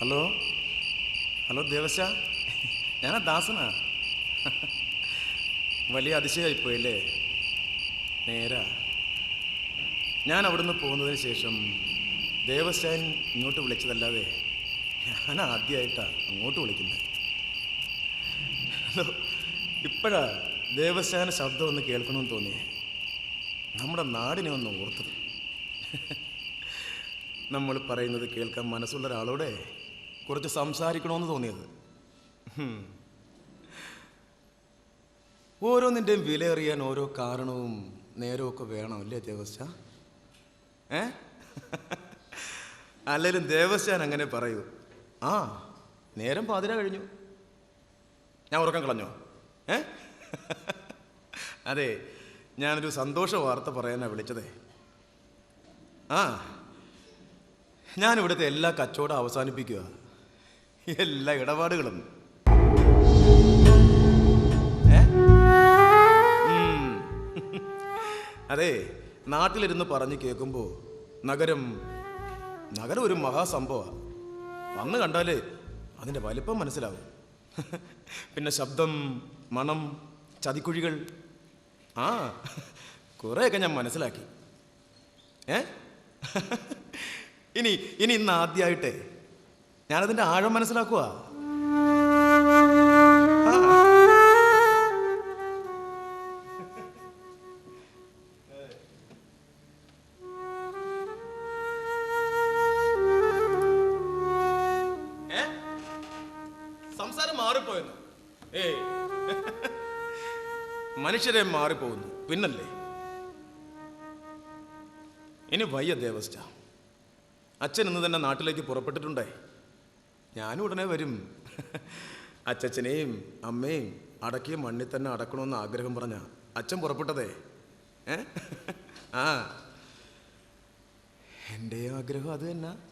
Hello? Hello ദേവശ ഞാനാ ദാസനാ. വലിയ അതിശയമായിപ്പോയല്ലേ നേരാ. ഞാൻ അവിടുന്ന് പോകുന്നതിന് ശേഷം ദേവശൻ ഇങ്ങോട്ട് വിളിച്ചതല്ലാതെ ഞാൻ ആദ്യമായിട്ടാണ് അങ്ങോട്ട് വിളിക്കുന്നത് ഹലോ ഇപ്പോഴാ ദേവശാന ശബ്ദം ഒന്ന് കേൾക്കണമെന്ന് തോന്നിയേ. നമ്മുടെ നാടിനെ ഒന്ന് ഓർത്തത്. നമ്മൾ പറയുന്നത് കേൾക്കാൻ മനസ്സുള്ള ഒരാളോടെ കുറച്ച് സംസാരിക്കണമെന്ന് തോന്നിയത്. ഓരോന്നിന്റെയും വില അറിയാൻ ഓരോ കാരണവും നേരമൊക്കെ വേണം അല്ലേ ദേവസ്യ? ഏ? അല്ലെങ്കിലും ദേവസ്യാൻ അങ്ങനെ പറയൂ. ആ നേരം പാതിര കഴിഞ്ഞു. ഞാൻ ഉറക്കം കളഞ്ഞോ? ഏ? അതെ ഞാനൊരു സന്തോഷ വാർത്ത പറയാനാണ് വിളിച്ചതേ. ആ ഞാൻ ഇവിടുത്തെ എല്ലാ കച്ചവടം അവസാനിപ്പിക്കുക എല്ലാ ഇടപാടുകളും. അതെ നാട്ടിലിരുന്ന് പറഞ്ഞു കേൾക്കുമ്പോൾ നഗരം നഗരം ഒരു മഹാസംഭവമാണ് വന്ന് കണ്ടാൽ അതിന്റെ വലിപ്പം മനസ്സിലാവും. പിന്നെ ശബ്ദം മണം ചതിക്കുഴികൾ. ആ കുറേയൊക്കെ ഞാൻ മനസ്സിലാക്കി. ഏ? ഇനി ഇനി ഇന്ന് ആദ്യമായിട്ടേ ഞാനതിന്റെ ആഴം മനസ്സിലാക്കുക സംസാരം മാറിപ്പോയെന്ന്. ഏ. മനുഷ്യരെ മാറിപ്പോകുന്നു. പിന്നല്ലേ? ഇനി വയ്യ ദേവസ്ഥ. അച്ഛൻ ഇന്ന് തന്നെ നാട്ടിലേക്ക് പുറപ്പെട്ടിട്ടുണ്ടേ ഞാനും ഉടനെ വരും. അച്ചച്ചനെയും അമ്മയും അടക്കിയ മണ്ണിൽ തന്നെ അടക്കണമെന്ന് ആഗ്രഹം പറഞ്ഞ അച്ഛൻ പുറപ്പെട്ടതേ. ആ. എന്റെ ആഗ്രഹം അത് തന്നെ.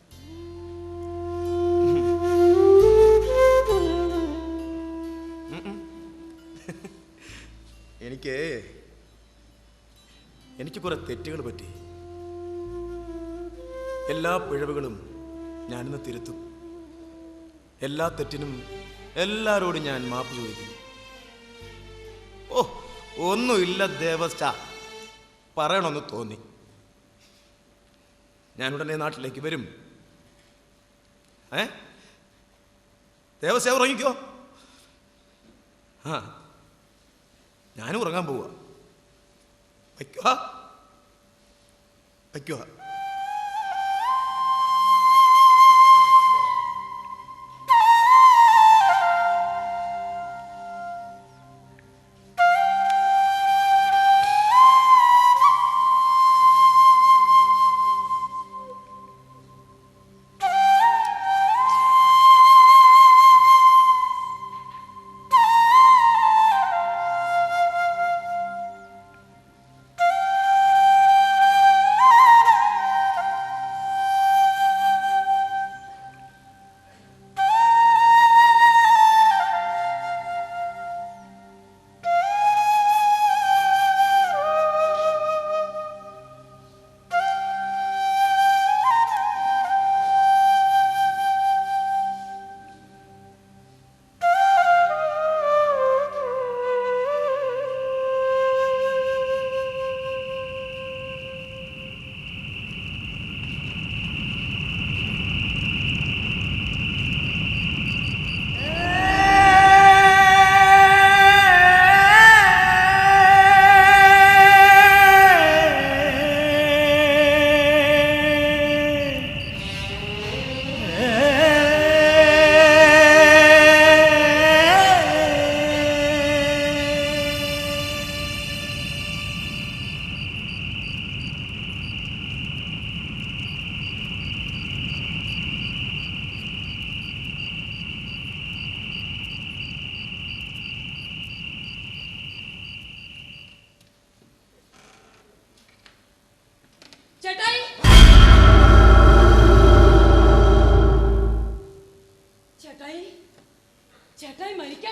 എനിക്ക് എനിക്ക് കുറെ തെറ്റുകൾ പറ്റി. എല്ലാ പിഴവുകളും ഞാനിന്ന് തിരുത്തും. എല്ലാ തെറ്റിനും എല്ലാരോടും ഞാൻ മാപ്പ് ചോദിക്കുന്നു. ഓ ഒന്നുമില്ല ദേവസ്ഥ. പറയണമെന്ന് തോന്നി. ഞാൻ ഉടനെ നാട്ടിലേക്ക് വരും. ഏ? ദേവസ്യ ഉറങ്ങിക്കോ? ആ ഞാനും ഉറങ്ങാൻ പോവുക വയ്ക്കുക വയ്ക്കുക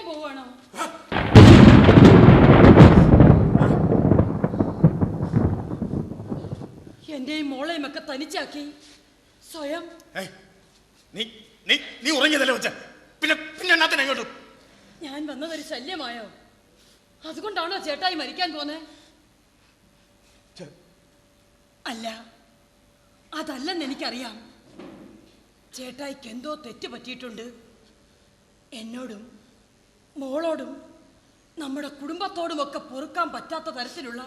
പോവാണോ. എന്റെയും മോളെയും ഒക്കെ തനിച്ചാക്കി സ്വയം നീ നീ നീ ഉറങ്ങിയതല്ലേ കൊച്ച? പിന്നെ പിന്നെ എന്നാത്തിന് ഞാൻ വന്നതൊരു ശല്യമായോ? അതുകൊണ്ടാണോ ചേട്ടായി മരിക്കാൻ പോന്നെ? അല്ല അതല്ലെന്ന് എനിക്കറിയാം. ചേട്ടായിക്ക് എന്തോ തെറ്റ് പറ്റിയിട്ടുണ്ട്. എന്നോടും മോളോടും നമ്മുടെ കുടുംബത്തോടും ഒക്കെ പൊറുക്കാൻ പറ്റാത്ത തരത്തിലുള്ള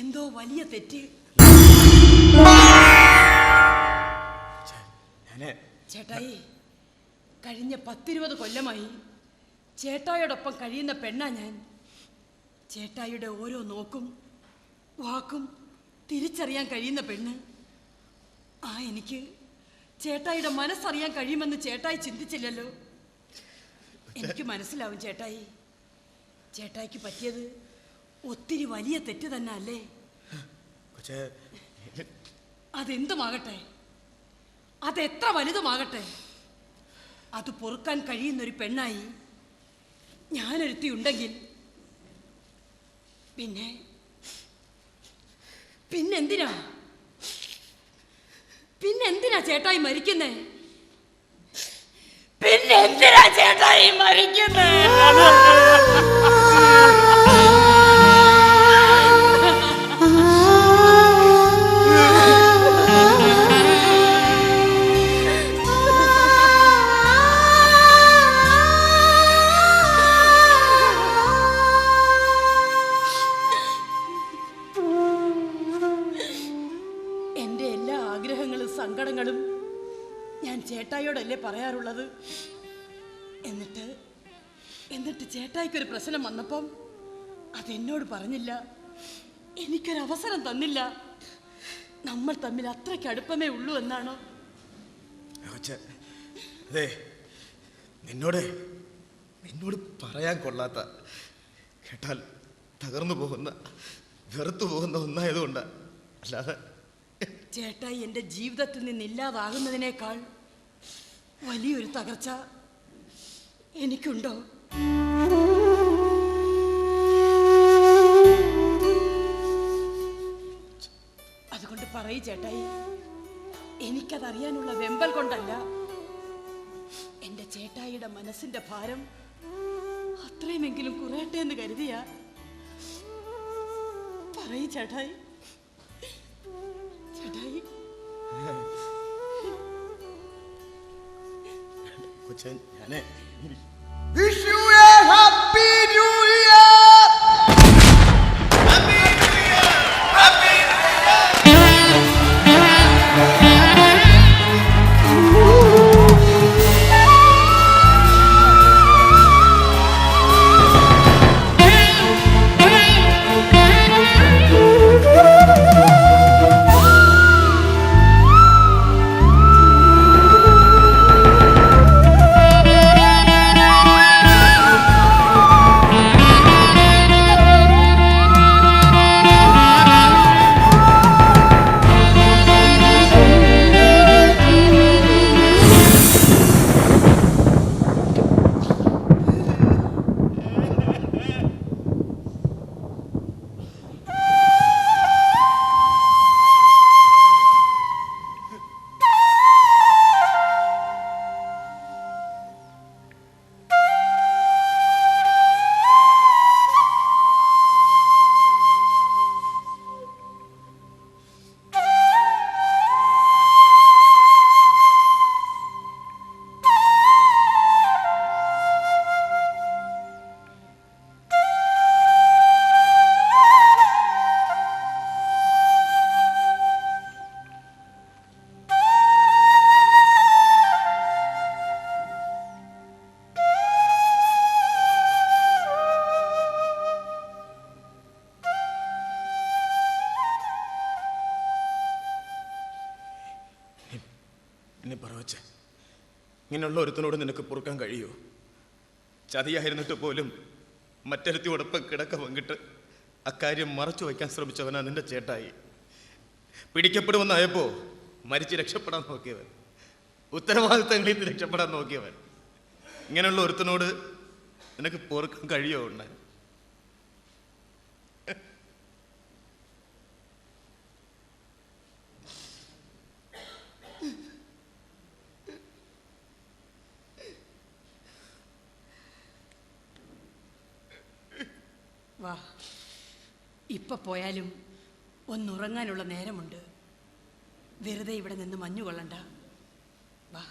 എന്തോ വലിയ തെറ്റ്. ചേട്ടായി കഴിഞ്ഞ പത്തിരുപത് കൊല്ലമായി ചേട്ടായോടൊപ്പം കഴിയുന്ന പെണ്ണാ ഞാൻ. ചേട്ടായിയുടെ ഓരോ നോക്കും വാക്കും തിരിച്ചറിയാൻ കഴിയുന്ന പെണ്ണ്. ആ എനിക്ക് ചേട്ടായിയുടെ മനസ്സറിയാൻ കഴിയുമെന്ന് ചേട്ടായി ചിന്തിച്ചില്ലല്ലോ. എനിക്ക് മനസ്സിലാവും ചേട്ടായി. ചേട്ടായിക്ക് പറ്റിയത് ഒത്തിരി വലിയ തെറ്റ് തന്നെ അല്ലേ അതെന്തുമാകട്ടെ? അതെത്ര വലുതുമാകട്ടെ? അത് പൊറുക്കാൻ കഴിയുന്നൊരു പെണ്ണായി ഞാനൊരുത്തി ഉണ്ടെങ്കിൽ പിന്നെ പിന്നെന്തിനാ? പിന്നെന്തിനാ ചേട്ടായി മരിക്കുന്നേ? പിന്നെന്തിനാ ചേട്ടായി മരിക്കുന്നേ. ആഗ്രഹങ്ങളും സങ്കടങ്ങളും ഞാൻ ചേട്ടായിയോടല്ലേ പറയാറുള്ളത്? എന്നിട്ട് എന്നിട്ട് ചേട്ടായിക്കൊരു പ്രശ്നം വന്നപ്പം അതെന്നോട് പറഞ്ഞില്ല. എനിക്കൊരു അവസരം തന്നില്ല. നമ്മൾ തമ്മിൽ അത്രയ്ക്ക് അടുപ്പമേ ഉള്ളൂ എന്നാണോ? അതെ നിന്നോട് നിന്നോട് പറയാൻ കൊള്ളാത്ത കേട്ടാൽ തകർന്നു പോകുന്ന വെറുത്തു പോകുന്ന ഒന്നായതുകൊണ്ട്. അല്ലാതെ ചേട്ടായി എന്റെ ജീവിതത്തിൽ നിന്ന് ഇല്ലാതാകുന്നതിനേക്കാൾ വലിയൊരു തകർച്ച എനിക്കുണ്ടോ? അതുകൊണ്ട് പറയൂ ചേട്ടായി. എനിക്കതറിയാനുള്ള വെമ്പൽ കൊണ്ടല്ല. എന്റെ ചേട്ടായിയുടെ മനസ്സിന്റെ ഭാരം അത്രയുമെങ്കിലും കുറയട്ടെ എന്ന് കരുതിയ. പറയൂ ചേട്ടായി. Prozent, ja ne. Büşrü എന്നെ പറവച്ച ഇങ്ങനെയുള്ള ഒരുത്തനോട് നിനക്ക് പൊറുക്കാൻ കഴിയുമോ ചതിയായിരുന്നിട്ട് പോലും മറ്റൊരുത്തിയോടൊപ്പം കിടക്ക പങ്കിട്ട് അക്കാര്യം മറച്ചു വയ്ക്കാൻ ശ്രമിച്ചവനാ നിന്റെ ചേട്ടായി. പിടിക്കപ്പെടുമെന്നായപ്പോ മരിച്ച് രക്ഷപ്പെടാൻ നോക്കിയവൻ. ഉത്തരവാദിത്തങ്ങളിൽ നിന്ന് രക്ഷപ്പെടാൻ നോക്കിയവൻ. ഇങ്ങനെയുള്ള ഒരുത്തനോട് നിനക്ക് പൊറുക്കാൻ കഴിയുമോ ഉണ്ട് വാ ഇപ്പൊ പോയാലും ഒന്നുറങ്ങാനുള്ള നേരമുണ്ട്. വെറുതെ ഇവിടെ നിന്ന് മഞ്ഞുകൊള്ളണ്ട വാ.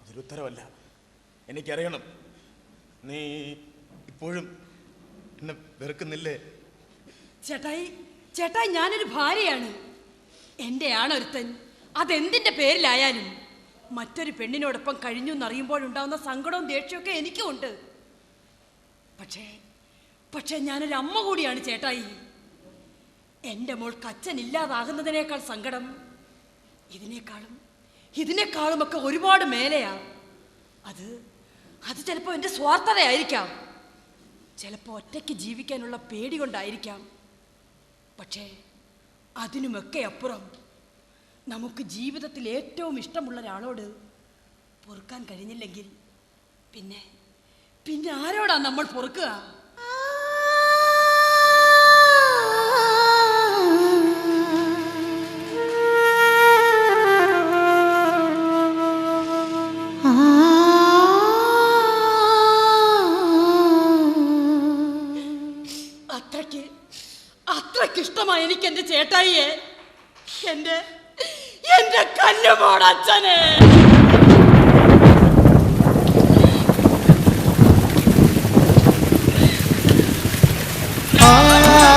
അതൊരുത്തരവല്ല എനിക്കറിയണം. നീ ഇപ്പോഴും എന്നെ വെറുക്കുന്നില്ലേ? ചേട്ടായി ചേട്ടായി ഞാനൊരു ഭാര്യയാണ്. എന്റെ ആണൊരുത്തൻ. അതെന്തിന്റെ പേരിലായാലും മറ്റൊരു പെണ്ണിനോടൊപ്പം കഴിഞ്ഞു എന്നറിയുമ്പോഴുണ്ടാവുന്ന സങ്കടവും ദേഷ്യമൊക്കെ എനിക്കും ഉണ്ട് പക്ഷേ പക്ഷേ ഞാനൊരു അമ്മ കൂടിയാണ് ചേട്ടായി. എന്റെ മോൾക്ക് അച്ഛൻ ഇല്ലാതാകുന്നതിനേക്കാൾ സങ്കടം ഇതിനേക്കാളും ഇതിനേക്കാളുമൊക്കെ ഒരുപാട് മേലെയാ. അത് അത് ചിലപ്പോൾ എന്റെ സ്വാർത്ഥതയായിരിക്കാം. ചിലപ്പോൾ ഒറ്റയ്ക്ക് ജീവിക്കാനുള്ള പേടി കൊണ്ടായിരിക്കാം. പക്ഷേ അതിനുമൊക്കെ അപ്പുറം നമുക്ക് ജീവിതത്തിൽ ഏറ്റവും ഇഷ്ടമുള്ള ഒരാളോട് പൊറുക്കാൻ കഴിഞ്ഞില്ലെങ്കിൽ പിന്നെ പിന്നെ ആരോടാ നമ്മൾ പൊറുക്കുക? അത്രയ്ക്ക് ഇഷ്ടമായി എനിക്ക് എന്റെ ചേട്ടായിയെ എന്റെ എന്റെ കല്ലുമോടച്ഛനെ ആ